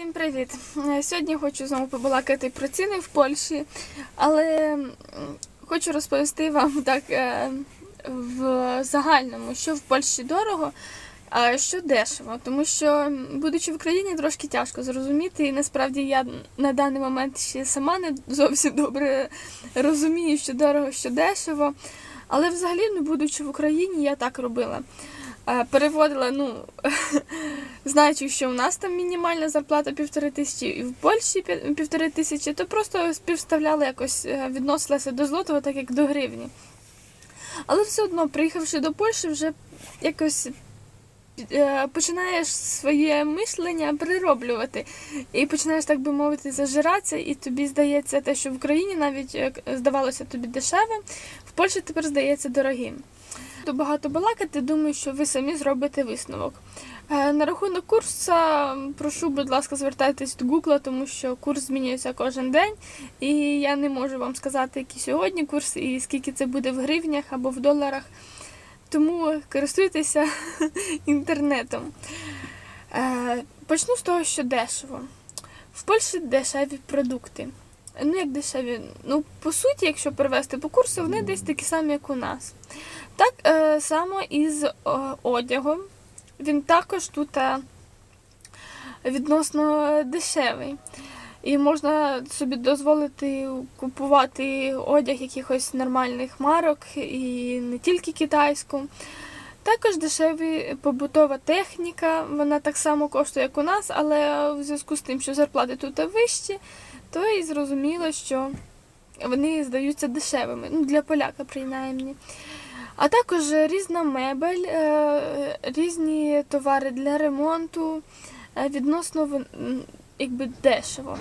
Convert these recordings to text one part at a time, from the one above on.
Всім привіт! Е, Сьогодні хочу знову побалакати про ціни в Польщі, але хочу розповісти вам так е, в загальному, що в Польщі дорого, а що дешево. Тому що, будучи в Україні, трошки тяжко зрозуміти, і насправді я на даний момент ще сама не зовсім добре розумію, що дорого, що дешево. Але взагалі, не будучи в Україні, я так робила. Е, Переводила, ну, знаючи, що у нас там мінімальна зарплата півтори тисячі, і в Польщі півтори тисячі, то просто співставляла якось, е, відносилася до злотого, так як до гривні. Але все одно, приїхавши до Польщі, вже якось е, починаєш своє мислення перероблювати. І починаєш, так би мовити, зажиратися, і тобі здається те, що в Україні навіть здавалося тобі дешеве, в Польщі тепер здається дорогим. То багато балакати, думаю, що ви самі зробите висновок. Е, На рахунок курсу, прошу, будь ласка, звертайтесь до Гугла, тому що курс змінюється кожен день, і я не можу вам сказати, який сьогодні курс і скільки це буде в гривнях або в доларах. Тому користуйтеся інтернетом. Е, Почну з того, що дешево. В Польщі дешеві продукти. Ну, як дешеві, ну, по суті, якщо перевести по курсу, вони десь такі самі, як у нас. Так е, само із е, одягом. Він також тут е, відносно дешевий. І можна собі дозволити купувати одяг якихось нормальних марок і не тільки китайську. Також дешеві побутова техніка, вона так само коштує, як у нас, але в зв'язку з тим, що зарплати тут вищі, то і зрозуміло, що вони здаються дешевими. Ну, для поляка, принаймні. А також різна мебель, е, різні товари для ремонту е, відносно якби дешево.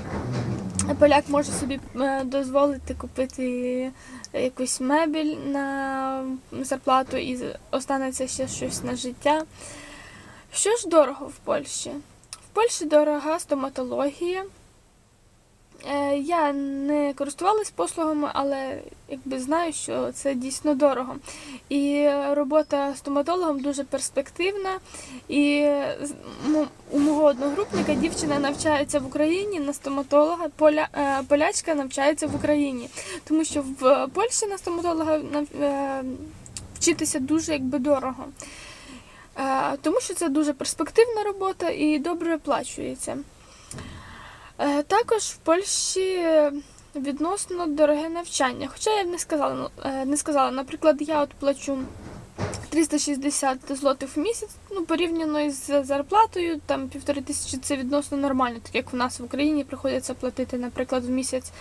Поляк може собі е, дозволити купити якусь мебель на зарплату і останеться ще щось на життя. Що ж дорого в Польщі? В Польщі дорога стоматологія. Я не користувалась послугами, але якби знаю, що це дійсно дорого. І робота стоматологом дуже перспективна. І у мого одногрупника дівчина навчається в Україні на стоматолога, поля, е, полячка навчається в Україні. Тому що в Польщі на стоматолога е, вчитися дуже якби дорого. Е, Тому що це дуже перспективна робота і добре оплачується. Е, Також в Польщі е, відносно дороге навчання. Хоча я б не сказала, ну, е, не сказала. Наприклад, я от плачу 360 злотих в місяць, ну, порівняно із зарплатою, там півтори тисячі це відносно нормально, так як в нас в Україні приходиться платити, наприклад, в місяць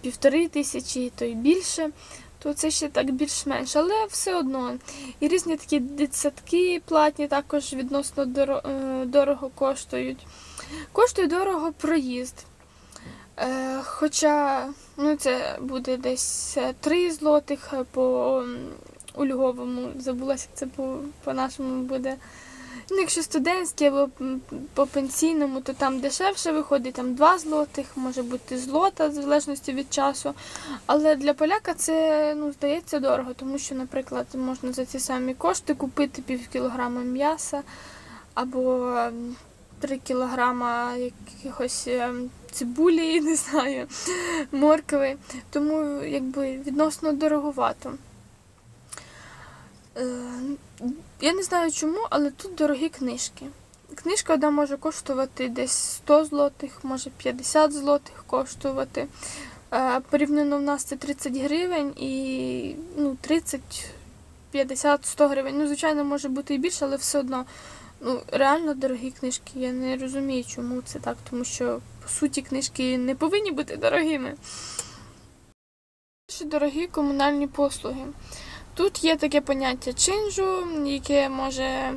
півтори тисячі, то й більше. То це ще так більш-менш, але все одно. І різні такі дитсадки платні також відносно дорого коштують. Коштує дорого проїзд. Е, хоча ну, це буде десь е, 3 злотих е, по у Львовому, забулася, це по, по-нашому буде. Ну, якщо студентський або по пенсійному, то там дешевше виходить, там 2 злотих, може бути злота, в залежності від часу. Але для поляка це ну, здається дорого, тому що, наприклад, можна за ці самі кошти купити пів кілограма м'яса або 3 кілограма якихось ем, цибулі, не знаю, моркви. Тому якби відносно дороговато. Е, Я не знаю чому, але тут дорогі книжки. Книжка одна може коштувати десь 100 злотих, може 50 злотих коштувати. Е, Порівняно в нас це 30 гривень і ну, 30, 50, 100 гривень. Ну, звичайно, може бути і більше, але все одно ну, реально дорогі книжки. Я не розумію, чому це так, тому що по суті книжки не повинні бути дорогими. Дорогі комунальні послуги. Тут є таке поняття чинжу, яке може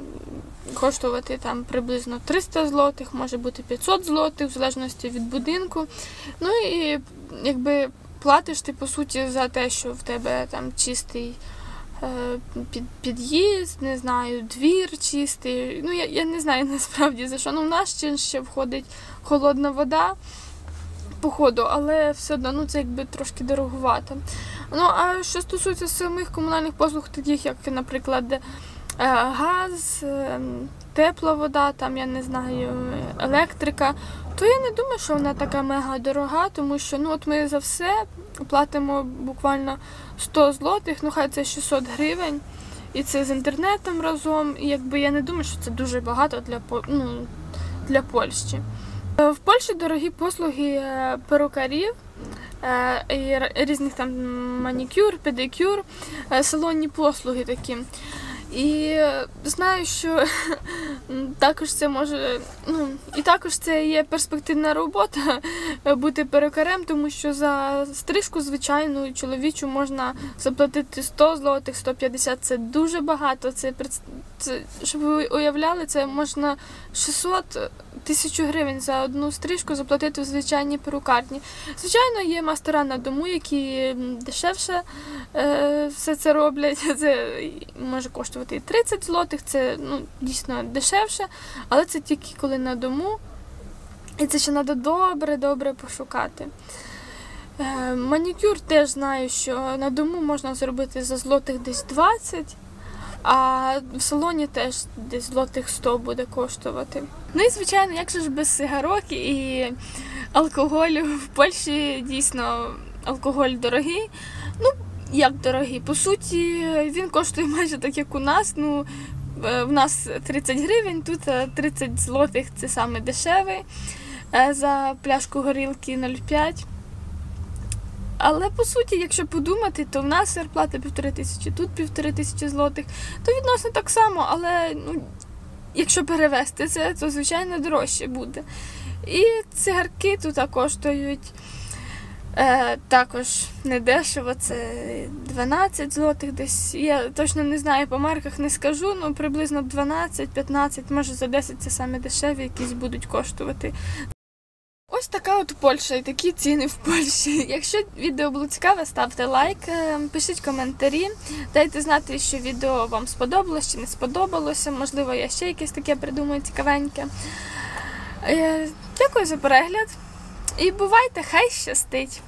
коштувати там приблизно 300 злотих, може бути 500 злотих, в залежності від будинку. Ну і якби платиш ти по суті за те, що в тебе там чистий під, під'їзд, не знаю, двір чистий. Ну я, я не знаю насправді за що. Ну в наш чин ще входить холодна вода. Походу, але все одно ну, це якби трошки дороговато. Ну а що стосується самих комунальних послуг, таких як, наприклад, е, газ, е, тепла вода, там я не знаю, електрика, то я не думаю, що вона така мега дорога, тому що ну от ми за все платимо буквально 100 злотих, ну хай це 600 гривень. І це з інтернетом разом. І якби я не думаю, що це дуже багато для ну, для Польщі. Е, В Польщі дорогі послуги е, перукарів, е, і різних там манікюр, педикюр, е, салонні послуги такі. І знаю, що також це може, ну і також це є перспективна робота бути перукарем, тому що за стрижку звичайну чоловічу можна заплатити 100 злотих, 150 це дуже багато. Це, це щоб ви уявляли, це можна 600 тисяч гривень за одну стрижку заплатити в звичайній перукарні. Звичайно, є мастера на дому, які дешевше е, все це роблять. Це може коштувати і 30 злотих, це ну, дійсно дешевше, але це тільки коли на дому. І це ще треба добре-добре пошукати. Е, манікюр теж знаю, що на дому можна зробити за злотих десь 20, а в салоні теж десь злотих 100 буде коштувати. Ну і звичайно, як же ж без сигарок і алкоголю в Польщі дійсно алкоголь дорогий. Ну, як дорогий? По суті, він коштує майже так, як у нас. Ну, в нас 30 гривень, тут е, 30 злотих це саме дешевий е, за пляшку горілки 0,5. Але по суті, якщо подумати, то в нас зарплата півтори тисячі, тут півтори тисячі злотих, то відносно так само, але ну, якщо перевести це, то звичайно дорожче буде. І цигарки тут коштують е, також недешево, це 12 злотих десь. Я точно не знаю, по марках не скажу, ну приблизно 12-15, може за 10 це саме дешеві, якісь будуть коштувати. Ось така от Польща і такі ціни в Польщі. Якщо відео було цікаве, ставте лайк, е, пишіть коментарі, дайте знати, що відео вам сподобалось чи не сподобалося. Можливо, я ще якесь таке придумаю цікавеньке. Е, Дякую за перегляд і бувайте, хай щастить!